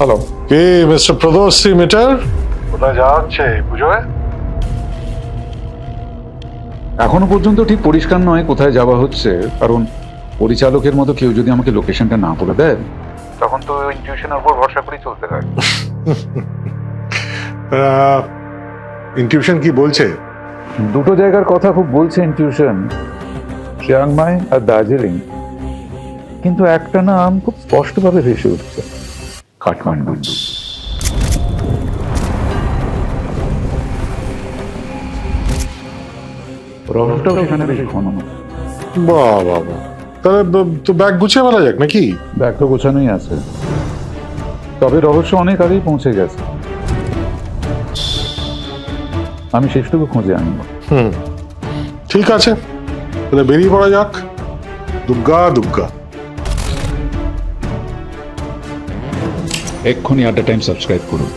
Hello কে mister Pradosh Mitter কোথায় যাচ্ছে? পুজোয় এখনও পর্যন্ত ঠিক পরিষ্কার নয় কোথায় যাওয়া হচ্ছে। কারণ পরিচালকের মতো কেউ যদি আমাকে লোকেশনটা না বলে দেয় তখন তো ইনটিউশনের উপর ভরসা করে চলতে হয়। ইনটিউশন কি বলছে? দুটো জায়গার কথা খুব বলছে ইনটিউশন চিয়াংমাই আর দার্জিলিং কিন্তু একটা নাম খুব স্পষ্টভাবে ভেসে উঠছে। কাঠমান্ডু রহস্যটাও সেখানে বেশ ঘন বাহ বাহ বাহ তাহলে তো ব্যাগ গুছিয়ে ফেলা যাক নাকি? ব্যাগ তো গোছানোই আছে। তবে রহস্য অনেক আগেই পৌঁছে গেছে। আমি শেষটুকু খুঁজে আনব। হুম। ঠিক আছে। তাহলে বেরিয়ে পড়া যাক। দুর্গা দুর্গা। এক্ষুনি আড্ডা টাইম সাবস্ক্রাইব করুন।